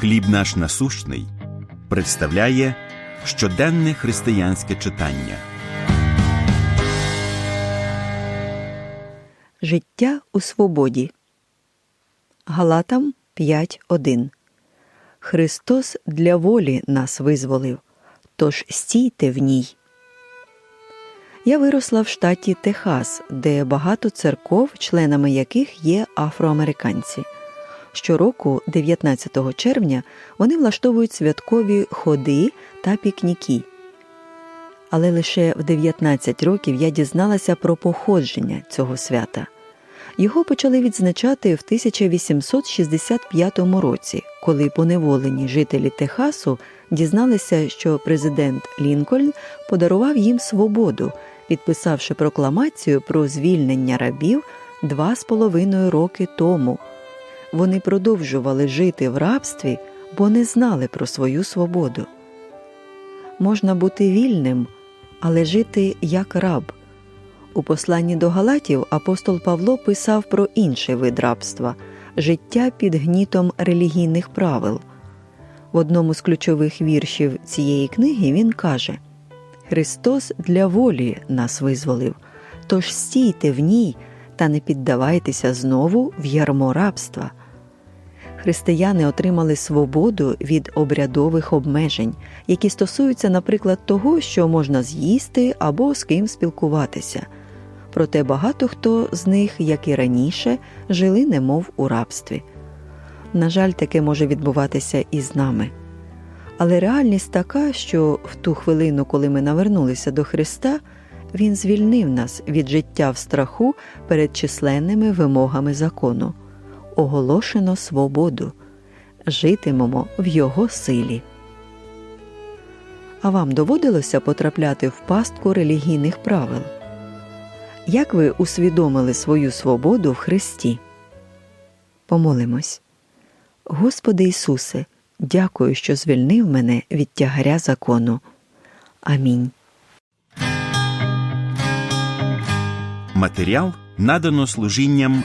Хліб наш насущний представляє щоденне християнське читання. Життя у свободі. Галатам 5.1 Христос для волі нас визволив, тож стійте в ній. Я виросла в штаті Техас, де багато церков, членами яких є афроамериканці. Щороку, 19 червня, вони влаштовують святкові ходи та пікніки. Але лише в 19 років я дізналася про походження цього свята. Його почали відзначати в 1865 році, коли поневолені жителі Техасу дізналися, що президент Лінкольн подарував їм свободу, підписавши прокламацію про звільнення рабів два з половиною роки тому. Вони продовжували жити в рабстві, бо не знали про свою свободу. Можна бути вільним, але жити як раб. У посланні до Галатів апостол Павло писав про інший вид рабства життя під гнітом релігійних правил. В одному з ключових віршів цієї книги він каже Христос для волі нас визволив, тож стійте в ній та не піддавайтеся знову в ярмо рабства. Християни отримали свободу від обрядових обмежень, які стосуються, наприклад, того, що можна з'їсти або з ким спілкуватися. Проте багато хто з них, як і раніше, жили немов у рабстві. На жаль, таке може відбуватися і з нами. Але реальність така, що в ту хвилину, коли ми навернулися до Христа, Він звільнив нас від життя в страху перед численними вимогами закону. Оголошено свободу, житимемо в Його силі. А вам доводилося потрапляти в пастку релігійних правил? Як ви усвідомили свою свободу в Христі? Помолимось. Господи Ісусе, дякую, що звільнив мене від тягаря закону. Амінь. Матеріал надано служінням